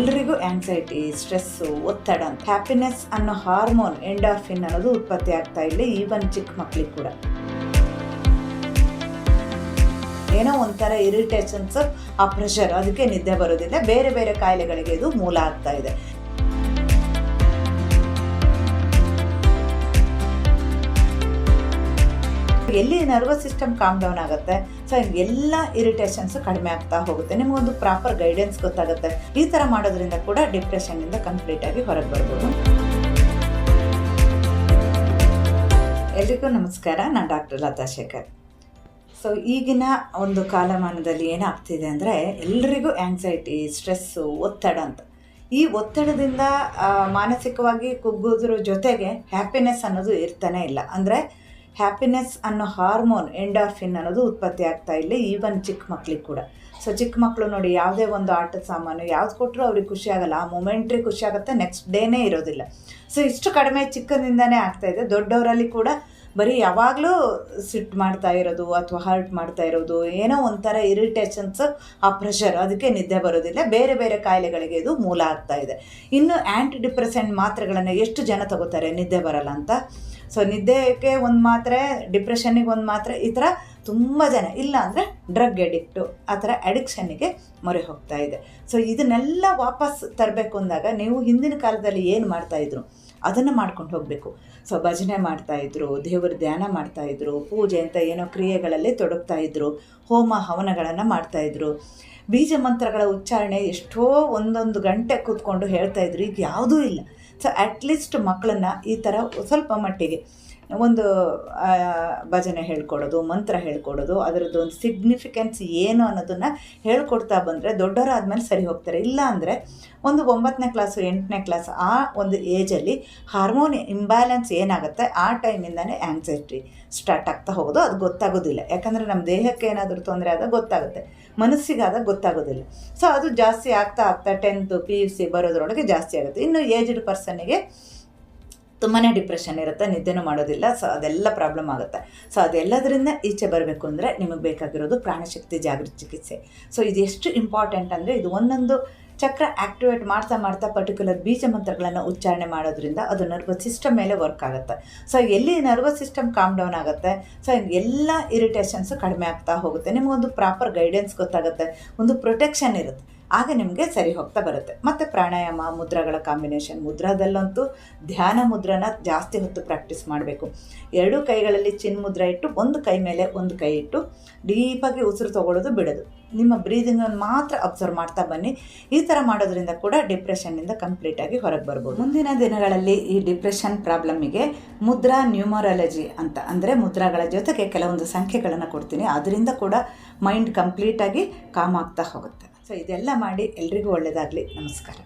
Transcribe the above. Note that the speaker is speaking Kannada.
ಎಲ್ರಿಗೂ ಆಂಗ್ಸೈಟಿ ಸ್ಟ್ರೆಸ್ಸು ಒತ್ತಡ ಹ್ಯಾಪಿನೆಸ್ ಅನ್ನೋ ಹಾರ್ಮೋನ್ ಎಂಡಾರ್ಫಿನ್ ಅನ್ನೋದು ಉತ್ಪತ್ತಿ ಆಗ್ತಾ ಇಲ್ಲ ಈವನ್ ಚಿಕ್ಕ ಮಕ್ಳಿಗೆ ಕೂಡ. ಏನೋ ಒಂಥರ ಇರಿಟೇಷನ್ಸ್ ಆ ಪ್ರೆಷರ್ ಅದಕ್ಕೆ ನಿದ್ದೆ ಬರೋದಿಲ್ಲ. ಬೇರೆ ಬೇರೆ ಕಾಯಿಲೆಗಳಿಗೆ ಇದು ಮೂಲ ಆಗ್ತಾ ಇದೆ. ಎಲ್ಲಿ ನರ್ವಸ್ ಸಿಸ್ಟಮ್ ಕಾಮ್ ಡೌನ್ ಆಗುತ್ತೆ? ಸೊ ಎಲ್ಲ ಇರಿಟೇಷನ್ಸ್ ಕಡಿಮೆ ಆಗ್ತಾ ಹೋಗುತ್ತೆ. ನಿಮಗೊಂದು ಪ್ರಾಪರ್ ಗೈಡೆನ್ಸ್ ಗೊತ್ತಾಗುತ್ತೆ. ಈ ಥರ ಮಾಡೋದ್ರಿಂದ ಕೂಡ ಡಿಪ್ರೆಷನ್ನಿಂದ ಕಂಪ್ಲೀಟ್ ಆಗಿ ಹೊರಗೆ ಬರ್ಬೋದು. ಎಲ್ರಿಗೂ ನಮಸ್ಕಾರ. ನಾನು ಡಾಕ್ಟರ್ ಲತಾ ಶೇಖರ್. ಸೊ ಈಗಿನ ಒಂದು ಕಾಲಮಾನದಲ್ಲಿ ಏನಾಗ್ತಿದೆ ಅಂದರೆ ಎಲ್ರಿಗೂ ಆ್ಯಂಗ್ಸೈಟಿ ಸ್ಟ್ರೆಸ್ಸು ಒತ್ತಡ ಅಂತ. ಈ ಒತ್ತಡದಿಂದ ಮಾನಸಿಕವಾಗಿ ಕುಗ್ಗೋದ್ರ ಜೊತೆಗೆ ಹ್ಯಾಪಿನೆಸ್ ಅನ್ನೋದು ಇರ್ತಾನೆ ಇಲ್ಲ. ಅಂದರೆ ಹ್ಯಾಪಿನೆಸ್ ಅನ್ನೋ ಹಾರ್ಮೋನ್ ಎಂಡಾರ್ಫಿನ್ ಅನ್ನೋದು ಉತ್ಪತ್ತಿ ಆಗ್ತಾ ಇಲ್ಲ ಈವನ್ ಚಿಕ್ಕ ಮಕ್ಳಿಗೆ ಕೂಡ. ಸೊ ಚಿಕ್ಕ ಮಕ್ಕಳು ನೋಡಿ ಯಾವುದೇ ಒಂದು ಆಟದ ಸಾಮಾನು ಯಾವ್ದು ಕೊಟ್ಟರು ಅವ್ರಿಗೆ ಖುಷಿ ಆಗಲ್ಲ. ಆ ಮೊಮೆಂಟ್ರಿ ಖುಷಿ ಆಗುತ್ತೆ ನೆಕ್ಸ್ಟ್ ಡೇನೇ ಇರೋದಿಲ್ಲ. ಸೊ ಇಷ್ಟು ಕಡಿಮೆ ಚಿಕ್ಕದಿಂದನೇ ಆಗ್ತಾ ಇದೆ. ದೊಡ್ಡವರಲ್ಲಿ ಕೂಡ ಬರೀ ಯಾವಾಗಲೂ ಸಿಟ್ಟು ಮಾಡ್ತಾ ಇರೋದು ಅಥವಾ ಹರ್ಟ್ ಮಾಡ್ತಾ ಇರೋದು, ಏನೋ ಒಂಥರ ಇರಿಟೇಷನ್ಸ್ ಆ ಪ್ರೆಷರ್ ಅದಕ್ಕೆ ನಿದ್ದೆ ಬರೋದಿಲ್ಲ. ಬೇರೆ ಬೇರೆ ಕಾಯಿಲೆಗಳಿಗೆ ಇದು ಮೂಲ ಆಗ್ತಾ ಇದೆ. ಇನ್ನು ಆ್ಯಂಟಿ ಡಿಪ್ರೆಸೆಂಟ್ ಮಾತ್ರೆಗಳನ್ನು ಎಷ್ಟು ಜನ ತಗೋತಾರೆ? ನಿದ್ದೆ ಬರಲ್ಲ ಅಂತ. ಸೊ ನಿದ್ದೆಗೆ ಒಂದು ಮಾತ್ರೆ ಡಿಪ್ರೆಷನ್ನಿಗೆ ಒಂದು ಮಾತ್ರೆ, ಈ ಥರ ತುಂಬ ಜನ, ಇಲ್ಲ ಅಂದರೆ ಡ್ರಗ್ ಎಡಿಕ್ಟು ಆ ಥರ ಅಡಿಕ್ಷನ್ನಿಗೆ ಮೊರೆ ಹೋಗ್ತಾ ಇದೆ. ಸೊ ಇದನ್ನೆಲ್ಲ ವಾಪಸ್ ತರಬೇಕು ಅಂದಾಗ ನೀವು ಹಿಂದಿನ ಕಾಲದಲ್ಲಿ ಏನು ಮಾಡ್ತಾಯಿದ್ರು ಅದನ್ನು ಮಾಡ್ಕೊಂಡು ಹೋಗಬೇಕು. ಸೊ ಭಜನೆ ಮಾಡ್ತಾಯಿದ್ರು ದೇವರ ಧ್ಯಾನ ಮಾಡ್ತಾಯಿದ್ರು ಪೂಜೆ ಅಂತ ಏನೋ ಕ್ರಿಯೆಗಳಲ್ಲಿ ತೊಡಗ್ತಾ ಇದ್ರು, ಹೋಮ ಹವನಗಳನ್ನು ಮಾಡ್ತಾಯಿದ್ರು ಬೀಜ ಮಂತ್ರಗಳ ಉಚ್ಚಾರಣೆ ಎಷ್ಟೋ ಒಂದೊಂದು ಗಂಟೆ ಕೂತ್ಕೊಂಡು ಹೇಳ್ತಾಯಿದ್ರು ಈಗ ಯಾವುದೂ ಇಲ್ಲ. ಸೊ ಅಟ್ಲೀಸ್ಟ್ ಮಕ್ಕಳನ್ನು ಈ ಥರ ಸ್ವಲ್ಪ ಮಟ್ಟಿಗೆ ಒಂದು ಭಜನೆ ಹೇಳ್ಕೊಡೋದು, ಮಂತ್ರ ಹೇಳ್ಕೊಡೋದು, ಅದರದ್ದು ಒಂದು ಸಿಗ್ನಿಫಿಕೆನ್ಸ್ ಏನು ಅನ್ನೋದನ್ನು ಹೇಳ್ಕೊಡ್ತಾ ಬಂದರೆ ದೊಡ್ಡವರಾದ್ಮೇಲೆ ಸರಿ ಹೋಗ್ತಾರೆ. ಇಲ್ಲ ಅಂದರೆ ಒಂದು ಒಂಬತ್ತನೇ ಕ್ಲಾಸು ಎಂಟನೇ ಕ್ಲಾಸ್ ಆ ಒಂದು ಏಜಲ್ಲಿ ಹಾರ್ಮೋನ್ ಇಂಬ್ಯಾಲೆನ್ಸ್ ಏನಾಗುತ್ತೆ? ಆ ಟೈಮಿಂದನೇ ಆ್ಯಂಗ್ಸೈಟಿ ಸ್ಟಾರ್ಟ್ ಆಗ್ತಾ ಹೋಗೋದು. ಅದು ಗೊತ್ತಾಗೋದಿಲ್ಲ. ಯಾಕಂದರೆ ನಮ್ಮ ದೇಹಕ್ಕೆ ಏನಾದರೂ ತೊಂದರೆ ಆದಾಗ ಗೊತ್ತಾಗುತ್ತೆ. ಮನಸ್ಸಿಗಾದಾಗ ಗೊತ್ತಾಗೋದಿಲ್ಲ. ಸೊ ಅದು ಜಾಸ್ತಿ ಆಗ್ತಾ ಆಗ್ತಾ ಟೆಂತು ಪಿ ಯು ಸಿ ಬರೋದ್ರೊಳಗೆ ಜಾಸ್ತಿ ಆಗುತ್ತೆ. ಇನ್ನು ಏಜ್ಡ್ ಪರ್ಸನ್ನಿಗೆ ತುಂಬಾ ಡಿಪ್ರೆಷನ್ ಇರುತ್ತೆ, ನಿದ್ದೆನೂ ಮಾಡೋದಿಲ್ಲ ಸೊ ಅದೆಲ್ಲ ಪ್ರಾಬ್ಲಮ್ ಆಗುತ್ತೆ. ಸೊ ಅದೆಲ್ಲದರಿಂದ ಈಚೆ ಬರಬೇಕು ಅಂದರೆ ನಿಮಗೆ ಬೇಕಾಗಿರೋದು ಪ್ರಾಣಶಕ್ತಿ ಜಾಗೃತಿ ಚಿಕಿತ್ಸೆ. ಸೊ ಇದು ಎಷ್ಟು ಇಂಪಾರ್ಟೆಂಟ್ ಅಂದರೆ ಇದು ಒಂದೊಂದು ಚಕ್ರ ಆ್ಯಕ್ಟಿವೇಟ್ ಮಾಡ್ತಾ ಮಾಡ್ತಾ ಪರ್ಟಿಕ್ಯುಲರ್ ಬೀಜ ಮಂತ್ರಗಳನ್ನು ಉಚ್ಚಾರಣೆ ಮಾಡೋದ್ರಿಂದ ಅದು ನರ್ವಸ್ ಸಿಸ್ಟಮ್ ಮೇಲೆ ವರ್ಕ್ ಆಗುತ್ತೆ. ಸೊ ಎಲ್ಲಿ ನರ್ವಸ್ ಸಿಸ್ಟಮ್ ಕಾಮ್ ಡೌನ್ ಆಗುತ್ತೆ ಸೊ ಎಲ್ಲ ಇರಿಟೇಷನ್ಸು ಕಡಿಮೆ ಆಗ್ತಾ ಹೋಗುತ್ತೆ. ನಿಮಗೊಂದು ಪ್ರಾಪರ್ ಗೈಡೆನ್ಸ್ ಗೊತ್ತಾಗುತ್ತೆ, ಒಂದು ಪ್ರೊಟೆಕ್ಷನ್ ಇರುತ್ತೆ. ಆಗ ನಿಮಗೆ ಸರಿ ಹೋಗ್ತಾ ಬರುತ್ತೆ. ಮತ್ತು ಪ್ರಾಣಾಯಾಮ, ಮುದ್ರಾಗಳ ಕಾಂಬಿನೇಷನ್ ಮುದ್ರಾದಲ್ಲಂತೂ ಧ್ಯಾನ ಮುದ್ರನ ಜಾಸ್ತಿ ಹೊತ್ತು ಪ್ರಾಕ್ಟೀಸ್ ಮಾಡಬೇಕು. ಎರಡೂ ಕೈಗಳಲ್ಲಿ ಚಿನ್ ಮುದ್ರ ಇಟ್ಟು ಒಂದು ಕೈ ಮೇಲೆ ಒಂದು ಕೈ ಇಟ್ಟು ಡೀಪಾಗಿ ಉಸಿರು ತಗೊಳ್ಳೋದು ಬಿಡೋದು. ನಿಮ್ಮ ಬ್ರೀದಿಂಗನ್ನು ಮಾತ್ರ ಅಬ್ಸರ್ವ್ ಮಾಡ್ತಾ ಬನ್ನಿ. ಈ ಥರ ಮಾಡೋದ್ರಿಂದ ಕೂಡ ಡಿಪ್ರೆಷನ್ನಿಂದ ಕಂಪ್ಲೀಟಾಗಿ ಹೊರಗೆ ಬರ್ಬೋದು. ಮುಂದಿನ ದಿನಗಳಲ್ಲಿ ಈ ಡಿಪ್ರೆಷನ್ ಪ್ರಾಬ್ಲಮ್ಗೆ ಮುದ್ರಾ ನ್ಯೂಮರಾಲಜಿ ಅಂತ ಅಂದರೆ ಮುದ್ರಾಗಳ ಜೊತೆಗೆ ಕೆಲವೊಂದು ಸಂಖ್ಯೆಗಳನ್ನು ಕೊಡ್ತೀನಿ. ಅದರಿಂದ ಕೂಡ ಮೈಂಡ್ ಕಂಪ್ಲೀಟಾಗಿ ಕಾಮ್ ಆಗ್ತಾ ಹೋಗುತ್ತೆ. ಸೊ ಇದೆಲ್ಲ ಮಾಡಿ ಎಲ್ರಿಗೂ ಒಳ್ಳೆಯದಾಗಲಿ ನಮಸ್ಕಾರ.